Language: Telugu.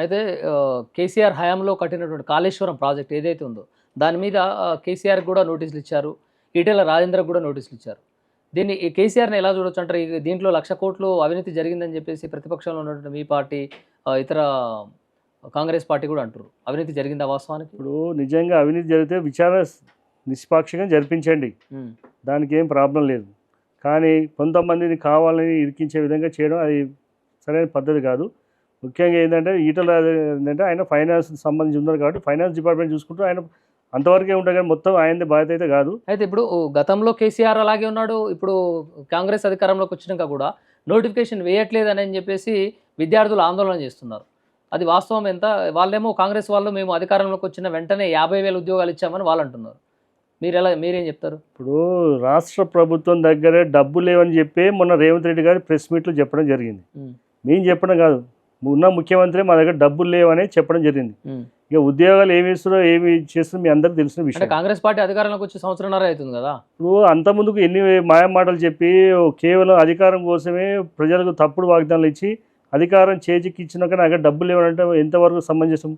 అయితే కేసీఆర్ హయాంలో కట్టినటువంటి కాళేశ్వరం ప్రాజెక్ట్ ఏదైతే ఉందో దాని మీద కేసీఆర్ కూడా నోటీసులు ఇచ్చారు. ఈటెల రాజేంద్రకు కూడా నోటీసులు ఇచ్చారు. దీన్ని కేసీఆర్ని ఎలా చూడొచ్చు అంటారు దీంట్లో లక్ష కోట్లు అవినీతి జరిగిందని చెప్పేసి ప్రతిపక్షంలో ఉన్నటువంటి మీ పార్టీ ఇతర కాంగ్రెస్ పార్టీ కూడా అంటారు అవినీతి జరిగిందా వాస్తవానికి? ఇప్పుడు నిజంగా అవినీతి జరిగితే విచారణ నిష్పాక్షికంగా జరిపించండి. దానికి ఏం ప్రాబ్లం లేదు. కానీ కొంతమందిని కావాలని ఇరికించే విధంగా చేయడం అది సరైన పద్ధతి కాదు. ముఖ్యంగా ఏంటంటే ఈటల ఏంటంటే ఆయన ఫైనాన్స్ సంబంధించి ఉన్నారు కాబట్టి ఫైనాన్స్ డిపార్ట్మెంట్ చూసుకుంటూ ఆయన అంతవరకే ఉంటుంది కానీ మొత్తం ఆయనది బాధ్యత అయితే కాదు. అయితే ఇప్పుడు గతంలో కేసీఆర్ అలాగే ఉన్నాడు ఇప్పుడు కాంగ్రెస్ అధికారంలోకి వచ్చినాక కూడా నోటిఫికేషన్ వేయట్లేదని అని చెప్పేసి విద్యార్థులు ఆందోళన చేస్తున్నారు. అది వాస్తవం ఎంత? వాళ్ళేమో కాంగ్రెస్ వాళ్ళు మేము అధికారంలోకి వచ్చిన వెంటనే యాభై వేల ఉద్యోగాలు ఇచ్చామని వాళ్ళు అంటున్నారు. మీరు ఎలా మీరేం చెప్తారు? ఇప్పుడు రాష్ట్ర ప్రభుత్వం దగ్గర డబ్బు లేవని చెప్పి మొన్న రేవంత్ రెడ్డి గారు ప్రెస్ మీట్లో చెప్పడం జరిగింది. మేము చెప్పడం కాదు. ఉన్న ముఖ్యమంత్రి మా దగ్గర డబ్బులు లేవని చెప్పడం జరిగింది. ఇక ఉద్యోగాలు ఏమి ఇస్తారో ఏమి చేస్తారో మీ అందరికి తెలిసిన విషయం. కాంగ్రెస్ పార్టీ అధికారంలోకి వచ్చి సంవత్సరంన్నర అవుతుంది కదా? ఇప్పుడు అంత ముందుకు ఎన్ని మాయ మాటలు చెప్పి కేవలం అధికారం కోసమే ప్రజలకు తప్పుడు వాగ్దానాలు ఇచ్చి అధికారం చేజికి ఇచ్చినాక నాకు డబ్బులు లేవనంటే ఎంతవరకు సమంజసం?